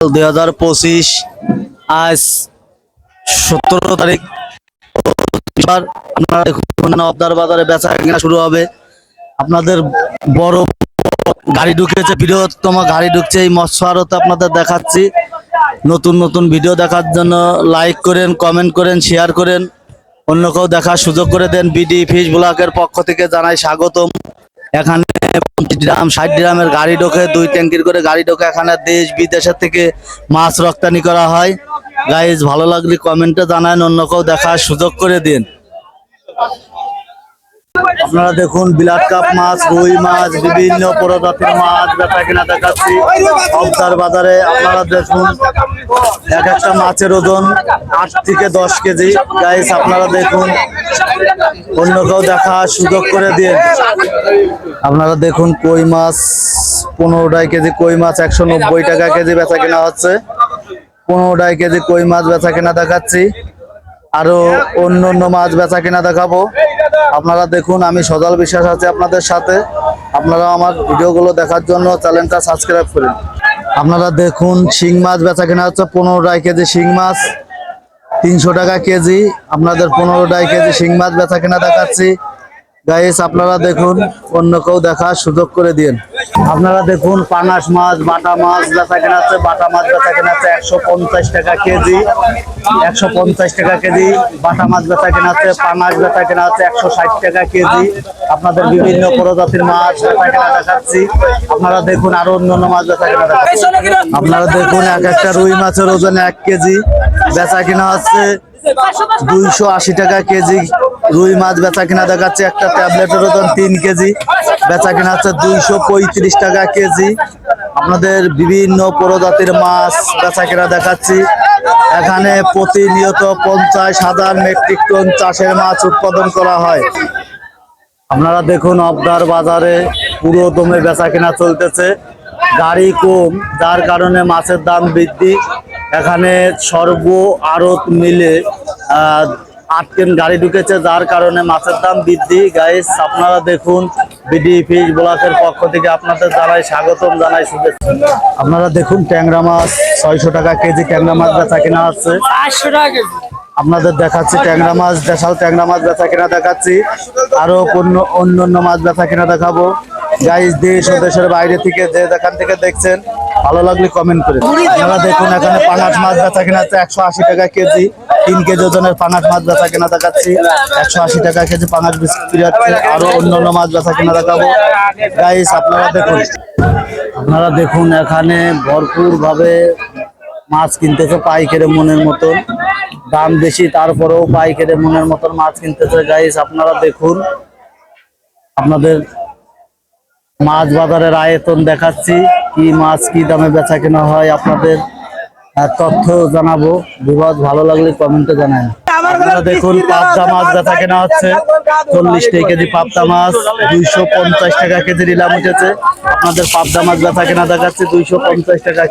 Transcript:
দুই হাজার পঁচিশ, আজ সতেরো তারিখ। আপনারা বাজারে বেচা কেনা শুরু হবে। আপনাদের বড় গাড়ি ঢুকেছে, বৃহত্তম গাড়ি ঢুকছে। এই মৎস্য আড়তে আপনাদের দেখাচ্ছি। নতুন নতুন ভিডিও দেখার জন্য লাইক করেন কমেন্ট করেন শেয়ার করেন। অন্য কেউ দেখার সুযোগ করে দেন। বিডি ফিশ ব্লকের পক্ষ থেকে জানাই স্বাগতম। এখানে ড্রাম ষাট ড্রামের গাড়ি ঢোকে, দুই ট্যাঙ্কির করে গাড়ি ঢোকে। এখানে দেশ বিদেশের থেকে মাছ রপ্তানি করা হয়। গাইজ ভালো লাগলে কমেন্টে জানান, অন্য কেউ দেখার সুযোগ করে দিন। আপনারা দেখুন বিলাট কাপ মাছ, রুই মাছ, বিভিন্ন প্রজাতির মাছ বেচা কিনা দেখাচ্ছি। অবদার বাজারে আপনারা দেখুন, এক একটা মাছের ওজন আট থেকে দশ কেজি। গাইস আপনারা দেখুন অন্য কেউ দেখা, সুযোগ করে দিন। আপনারা দেখুন কই মাছ পনেরোটাই কেজি কই মাছ, একশো নব্বই টাকা কেজি বেচা কেনা হচ্ছে। পনেরোটাই কেজি কই মাছ বেচা কেনা দেখাচ্ছি। আরও অন্য অন্য মাছ বেচা কেনা দেখাবো। আপনারা দেখুন, আমি সজল বিশ্বাস আছি আপনাদের সাথে। আপনারা আমার ভিডিওগুলো দেখার জন্য চ্যানেলটা সাবস্ক্রাইব করুন। আপনারা দেখুন, শিং মাছ বেচা কেনা হচ্ছে পনেরোটাই কেজি শিং মাছ। তিনশো টাকা কেজি, আপনাদের পনেরোটাই কেজি শিং মাছ বেচা কেনা দেখাচ্ছি। গাইস আপনারা দেখুন, অন্য কেউ দেখার সুযোগ করে দিন আপনারা দেখুন, পাঙাশ মাছ, বাটা মাছ বেচা কেনা হচ্ছে বাটা মাছ বেচা কেনা হচ্ছে একশো পঞ্চাশ টাকা কেজি। একশো পঞ্চাশ টাকা কেজি, বাটা মাছ বেচা কেনা হচ্ছে পাঙাশ বেচা কেনা হচ্ছে একশো ষাট টাকা কেজি। আপনাদের বিভিন্ন প্রজাতির মাছ বেচা কেনা দেখাচ্ছি। আপনারা দেখুন, আরও অন্যান্য মাছ বেচা কেনা দেখাচ্ছি। আপনারা দেখুন, এক একটা রুই মাছের ওজন এক কেজি। বেচা কেনা হচ্ছে দুইশো আশি টাকা কেজি রুই মাছ বেচা কিনা দেখাচ্ছে। একটা ট্যাবলেটের ওজন তিন কেজি। বেচা কিনা হচ্ছে দুইশো পঁয়ত্রিশ টাকা কেজি। আপনাদের বিভিন্ন প্রজাতির মাছ বেচা কিনা দেখাচ্ছি। এখানে প্রতিনিয়ত পঞ্চাশ হাজার মেট্রিক টন চাষের মাছ উৎপাদন করা হয়। আপনারা দেখুন অবদার বাজারে পুরো দমে বেচা কেনা চলতেছে। গাড়ি কম, যার কারণে মাছের দাম বৃদ্ধি। এখানে সর্ব আড়ত মিলে আহ, আট ট্রেন গাড়ি ঢুকেছে যার কারণে মাছের দাম বৃদ্ধি। গাইস আপনারা দেখুন বিডি ফিশ ব্লকের পক্ষ থেকে আপনাদের জানাই স্বাগতম জানাই শুভেচ্ছা। আপনারা দেখুন ট্যাংরা মাছ ছয়শো টাকা কেজি ট্যাংরা মাছ বেচা কেনা কেজি। আপনাদের দেখাচ্ছি ট্যাংরা মাছ দেশাল ট্যাংরা মাছ বেচা কিনা দেখাচ্ছি। আরও অন্য অন্য অন্য মাছ বেচা কিনা দেখাবো। গাইস দেশ ও দেশের বাইরে থেকে যে যেখান থেকে দেখছেন ভালো লাগলে কমেন্ট করে আপনারা দেখুন এখানে পাঙাশ মাছ বেচা কিনা একশো আশি টাকা কেজি। তিন কেজি ওজনের পাঙাশ মাছ বেচা কিনা দেখাচ্ছি। একশো আশি টাকা কেজি পাঙাশ বিক্রি হচ্ছে। আরও অন্য অন্য মাছ বেচা কিনা দেখাবো। গাইস আপনারা দেখুন। আপনারা দেখুন এখানে ভরপুর ভাবে মাছ কিনতেছে পাইকারে মনের মতন। দাম বেশি তারপরেও পাইকারে মনের মতন মাছ কিনতেছে। গাইস আপনারা দেখুন। আপনাদের মাছ বাজারের আয়তন দেখাচ্ছি। কি মাছ কি দামে বেচা কেনা হয় আপনাদের তথ্য জানাব। বিবাদ ভালো লাগলে কমেন্টে জানান আপনারা দেখুন পাবদা মাছ বেচা কেনা হচ্ছে। চল্লিশ টাকা কেজি পাবদা মাছ দুইশো পঞ্চাশ টাকা কেজি নিলাম উঠেছে। আপনাদের পাবদা মাছ বেচা কেনা দেখাচ্ছে দুইশো পঞ্চাশ টাকা